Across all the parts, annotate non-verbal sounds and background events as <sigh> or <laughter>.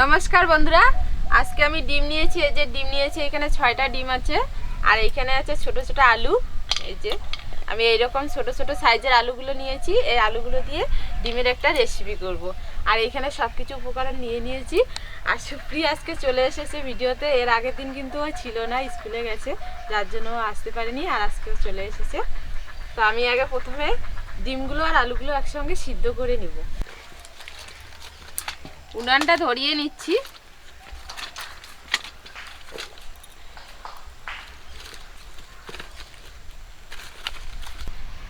নমস্কার বন্ধুরা, আজকে আমি ডিম নিয়েছি, এই যে ডিম নিয়েছি, এখানে ছয়টা ডিম আছে, আর এখানে আছে ছোট ছোট আলু, এই যে। আমি এইরকম ছোট ছোট সাইজের আলুগুলো নিয়েছি, এই আলুগুলো দিয়ে ডিমের একটা রেসিপি করব। আর এখানে সব কিছু উপকরণ নিয়ে নিয়েছি। আর সুপ্রিয়া আজকে চলে এসেছে ভিডিওতে, এর আগের দিন কিন্তু ও ছিল না, স্কুলে গেছে, যার জন্য আসতে পারেনি, আর আজকেও চলে এসেছে। তো আমি আগে প্রথমে ডিমগুলো আর আলুগুলো একসঙ্গে সিদ্ধ করে নেব। উনানটা ধরিয়ে নিচ্ছি।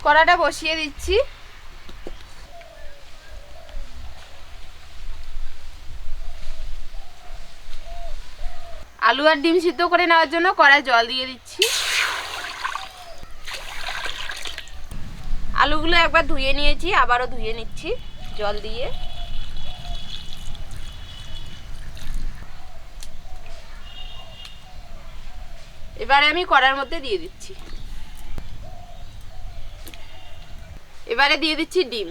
কড়াটা বসিয়ে দিচ্ছি। আলু আর ডিম সিদ্ধ করে নেওয়ার জন্য কড়ায় জল দিয়ে দিচ্ছি। আলুগুলো একবার ধুয়ে নিয়েছি, আবারও ধুয়ে নিচ্ছি জল দিয়ে। এবারে আমি কড়ার মধ্যে দিয়ে দিচ্ছি। এবারে দিয়ে দিচ্ছি ডিম।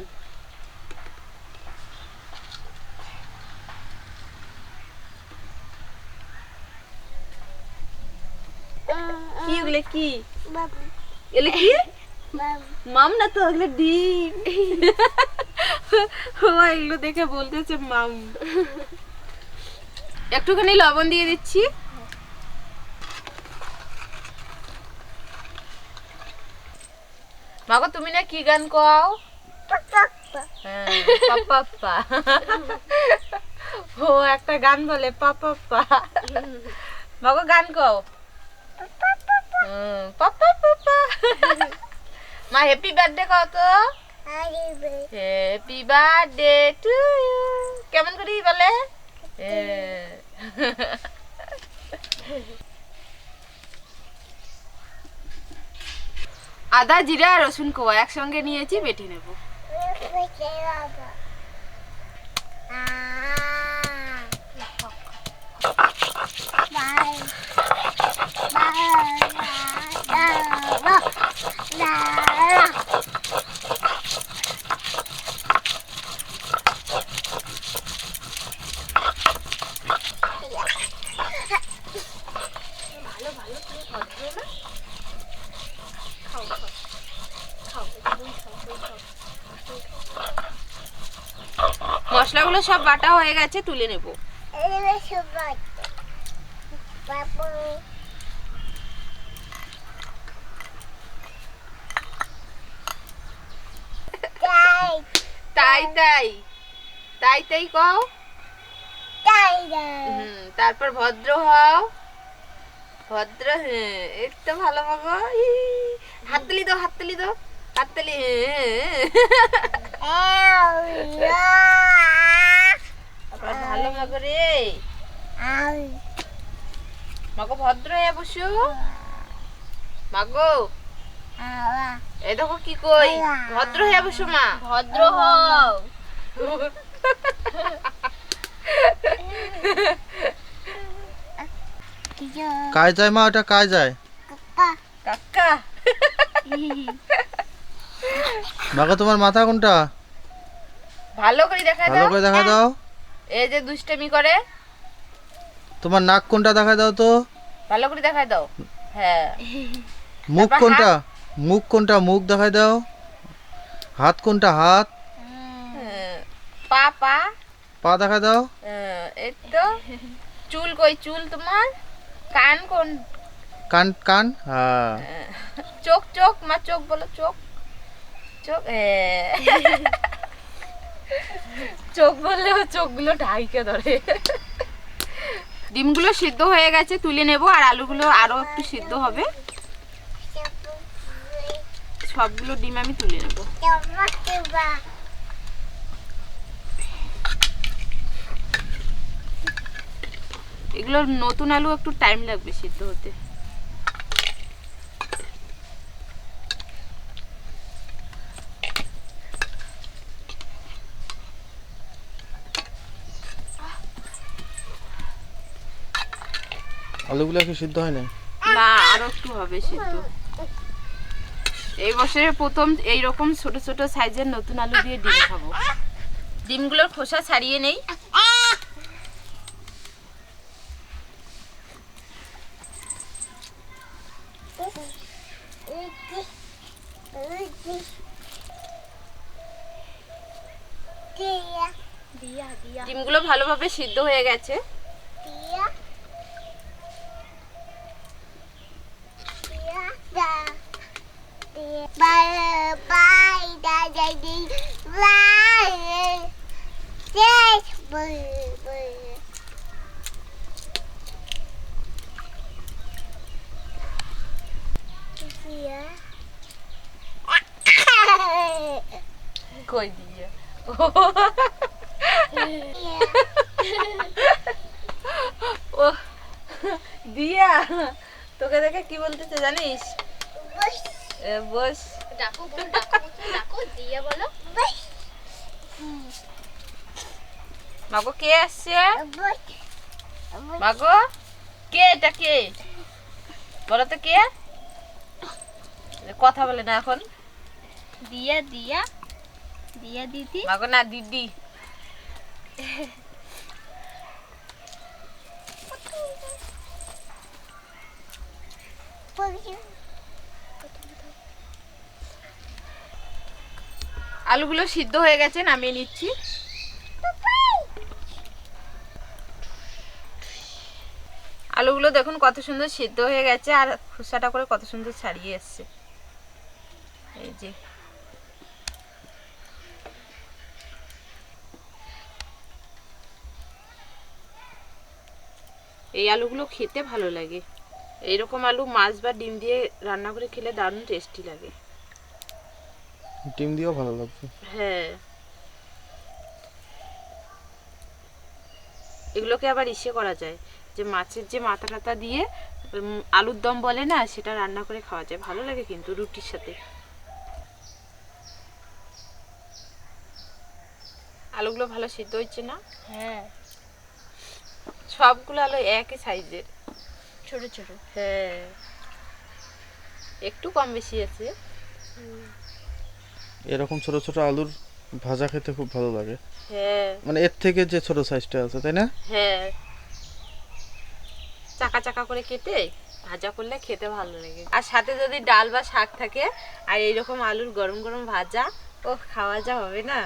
কি কি? কি? মাম না তো ওগুলো ডিম। ও, এগুলো দেখে মাম। একটুখানি লবণ দিয়ে দিচ্ছি। মাগো তুমি না কি গান কও? হ্যাঁ, পাপ্পা ও একটা গান বলে পাপ্পা মাগো গান কও। পাপ্পা পাপ্পা মা হ্যাপি বার্থডে কও তো। হ্যাপি বার্থডে টু ইউ কেমন করি বলে? আদা জিরা আর রসুন কোয়া একসঙ্গে নিয়েছি বেটে নেব। মশলাগুলো সব বাটা হয়ে গেছে তুলে নেব। তাই। তাই তাই। তাই কও। তারপর ভদ্র হও। ভদ্র হ্যাঁ তো ভালো মাগো। হাততালি দাও হাততালি দাও। হাততালি হ্যাঁ তারপর ভালো মাগো রে। মাগো ভদ্র হয়ে বসো। মাগো। এই দেখো কি কই। ভদ্র হয়ে বসো মা। ভদ্র হও। যায় ওটা কায় যায়। কাকা। <laughs> বাবা তোমার মাথা কোনটা? ভালো করে দেখা দাও ভালো করে দেখা দাও। এই যে দুষ্টামি করে। তোমার নাক কোনটা দেখা দাও তো? ভালো করে দেখাই দাও। হ্যাঁ। মুখ কোনটা? মুখ কোনটা? মুখ দেখাই দাও। হাত কোনটা? হাত? হ্যাঁ। পা পা? পা দেখা দাও। হ্যাঁ, এই তো। চুল কই? চুল তোমার? কান কোন? কান কান? হ্যাঁ। হ্যাঁ। চোখ চোখ মা চোখ বলো চোখ। চোখ। চোখ বললেও চোখগুলো ঢাইকে ধরে। ডিমগুলো সিদ্ধ হয়ে গেছে, তুলে নেব, আর আলুগুলো আরও একটু সিদ্ধ হবে। সবগুলো ডিম আমি তুলে নেব। এগুলো নতুন আলু একটু টাইম লাগবে সিদ্ধ হতে। আলুগুলো কি সিদ্ধ হয় না না আরও একটু হবে সিদ্ধ। এই বছরের প্রথম এই রকম ছোট ছোট সাইজের নতুন আলু দিয়ে ডিম খাব। ডিমগুলোর খোসা ছাড়িয়ে নেই। ডিমগুলো ভালোভাবে সিদ্ধ হয়ে গেছে। কই দিয়ে ও দিয়া তোকে দেখে কি বলতেছে জানিস? বস। ডাকো বোন ডাকো ডাকো দিয়া বলো। মাগো কে আসছে? মাগো কে এটা কে? বলো তো কে? কথা বলে না এখন। দিয়া দিয়া দিয়া দিদি। মাগো না দিদি। আলুগুলো সিদ্ধ হয়ে গেছে, নামিয়ে নিচ্ছি। আলুগুলো দেখুন কত সুন্দর সিদ্ধ হয়ে গেছে আর খোসাটা করে কত সুন্দর ছাড়িয়ে এসছে। এই যে। এই আলুগুলো খেতে ভালো লাগে। এইরকম আলু মাছ বা ডিম দিয়ে রান্না করে খেলে দারুণ টেস্টি লাগে। ডিম দিয়েও ভালো লাগবে হ্যাঁ। এগুলোকে আবার ইসে করা যায়। যে মাছের যে মাথা টাথা দিয়ে আলুর দম বলে না সেটা রান্না করে খাওয়া যায়। ভালো লাগে কিন্তু রুটির সাথে। আলুগুলো ভালো সিদ্ধ হচ্ছে না? হ্যাঁ। সবগুলো আলু একই সাইজের। ছোট ছোট। হ্যাঁ। একটু কম বেশি আছে। এরকম ছোট ছোট আলুর ভাজা খেতে খুব ভালো লাগে। হ্যাঁ। মানে এর থেকে যে ছোট সাইজটা আছে তাই না? হ্যাঁ। চাকা চাকা করে কেটে ভাজা করলে খেতে ভালো লাগে। আর সাথে যদি ডাল বা শাক থাকে আর এইরকম আলুর গরম গরম ভাজা ও খাওয়া যা হবে না।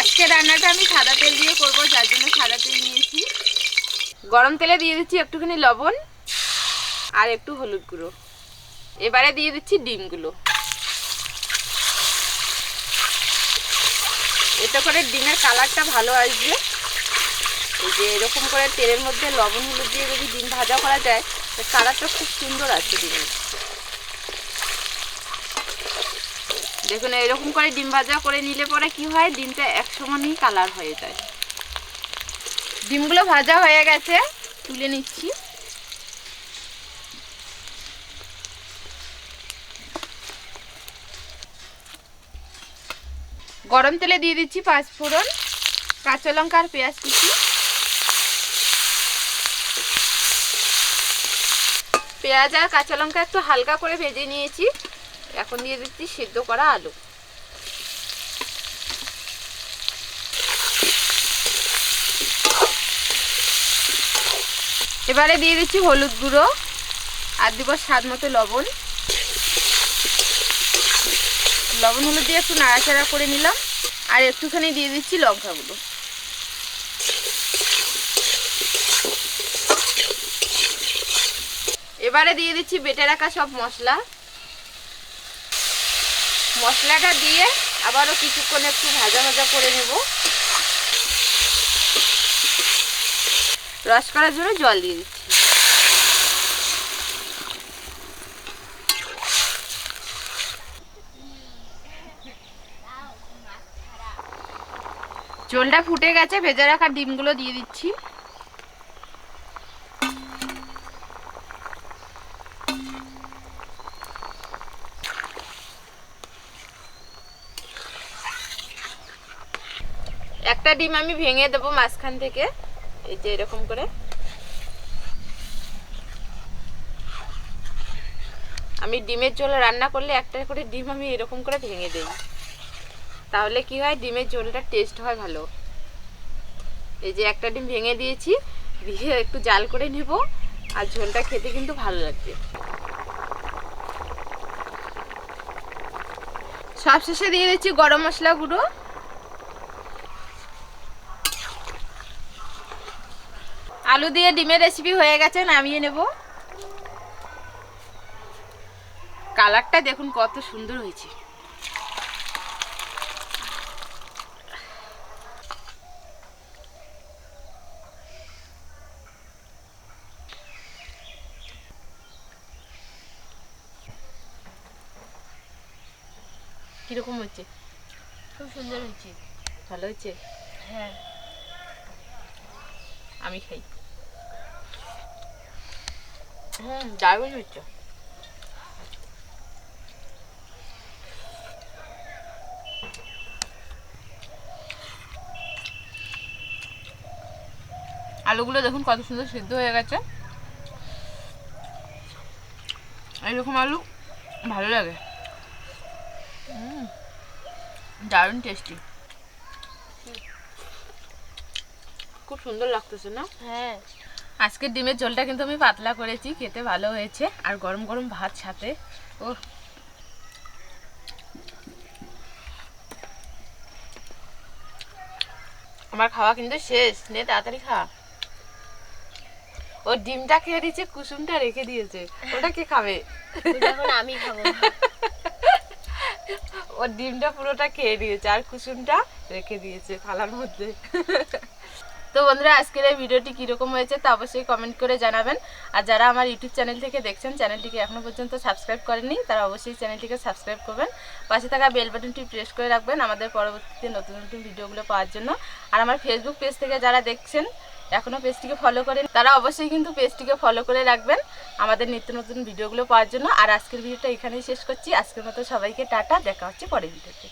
আজকে রান্নাটা আমি সাদা তেল দিয়ে করব যার জন্য সাদা তেল নিয়েছি। গরম তেলে দিয়ে দিচ্ছি একটুখানি লবণ আর একটু হলুদ গুঁড়ো। এবারে দিয়ে দিচ্ছি ডিমগুলো। এতে করে ডিমের কালারটা ভালো আসবে। এই যে এরকম করে তেলের মধ্যে লবণ, হলুদ দিয়ে যদি ডিম ভাজা করা যায়, তার কালারটা খুব সুন্দর আছে ডিমের। দেখুন, এরকম করে ডিম ভাজা করে নিলে পরে কি হয়? ডিমটা এক সমানই কালার হয়ে যায়। ডিমগুলো ভাজা হয়ে গেছে, তুলে নিচ্ছি। গরম তেলে দিয়ে দিচ্ছি পাঁচ ফোড়ন, কাঁচা লঙ্কা আর পেঁয়াজ কুচি। পেঁয়াজ আর কাঁচা লঙ্কা একটু হালকা করে ভেজে নিয়েছি। এখন দিয়ে দিচ্ছি সিদ্ধ করা আলু। এবারে দিয়ে দিচ্ছি হলুদ গুঁড়ো আর দিব স্বাদ মতো লবণ। লবণ হলুদ দিয়ে একটু নাড়াচাড়া করে নিলাম, আর একটুখানি দিয়ে দিচ্ছি লঙ্কা গুঁড়ো এবারে দিয়ে দিচ্ছি বেটে রাখা সব মশলা। মশলাটা দিয়ে আবারও কিছুক্ষণ একটু ভাজা ভাজা করে নেব। রস করার জন্য জল দিয়ে দিচ্ছি। ঝোলটা ফুটে গেছে, ভেজে রাখা ডিমগুলো দিয়ে দিচ্ছি। একটা ডিম আমি ভেঙে দেবো মাঝখান থেকে, এই যে এরকম করে। আমি ডিমের ঝোল রান্না করলে একটা করে ডিম আমি এরকম করে ভেঙে দিই। তাহলে কি হয়? ডিমের ঝোলটা টেস্ট হয় ভালো। এই যে একটা ডিম ভেঙে দিয়েছি, দিয়ে একটু জাল করে নেব, আর ঝোলটা খেতে কিন্তু ভালো লাগবে। সবশেষে দিয়ে দিচ্ছি গরম মশলা গুঁড়ো। আলু দিয়ে ডিমের রেসিপি হয়ে গেছে, নামিয়ে নেব। কালারটা দেখুন কত সুন্দর হয়েছে। কীরকম হচ্ছে? খুব সুন্দর হয়েছে ভালো হয়েছে হ্যাঁ। আমি খাই। হুম দারুণ হচ্ছে। আলুগুলো দেখুন কত সুন্দর সিদ্ধ হয়ে গেছে। এইরকম আলু ভালো লাগে। দারুণ টেস্টি খুব সুন্দর লাগতেছে না? হ্যাঁ। আজকের ডিমের ঝোলটা কিন্তু আমি পাতলা করেছি খেতে ভালো হয়েছে। আর গরম গরম ভাত সাথে। ও আমার খাওয়া কিন্তু শেষ। নে তাড়াতাড়ি খা। ও ডিমটা খেয়ে দিয়েছে কুসুমটা রেখে দিয়েছে। ওটা কে খাবে? এখন আমি খাব। <laughs> ও ডিমটা পুরোটা খেয়ে দিয়েছে আর কুসুমটা রেখে দিয়েছে থালার মধ্যে। তো বন্ধুরা, আজকের এই ভিডিওটি কীরকম হয়েছে তা অবশ্যই কমেন্ট করে জানাবেন। আর যারা আমার ইউটিউব চ্যানেল থেকে দেখছেন চ্যানেলটিকে এখনও পর্যন্ত সাবস্ক্রাইব করেননি, তারা অবশ্যই চ্যানেলটিকে সাবস্ক্রাইব করবেন। পাশে থাকা বেল বাটনটি প্রেস করে রাখবেন আমাদের পরবর্তীতে নতুন নতুন ভিডিওগুলো পাওয়ার জন্য। আর আমার ফেসবুক পেজ থেকে যারা দেখছেন এখনও পেজটিকে ফলো করেন, তারা অবশ্যই কিন্তু পেজটিকে ফলো করে রাখবেন আমাদের নিত্য নতুন ভিডিওগুলো পাওয়ার জন্য। আর আজকের ভিডিওটা এখানেই শেষ করছি। আজকের মতো সবাইকে টাটা, দেখা হচ্ছে পরের ভিডিওতে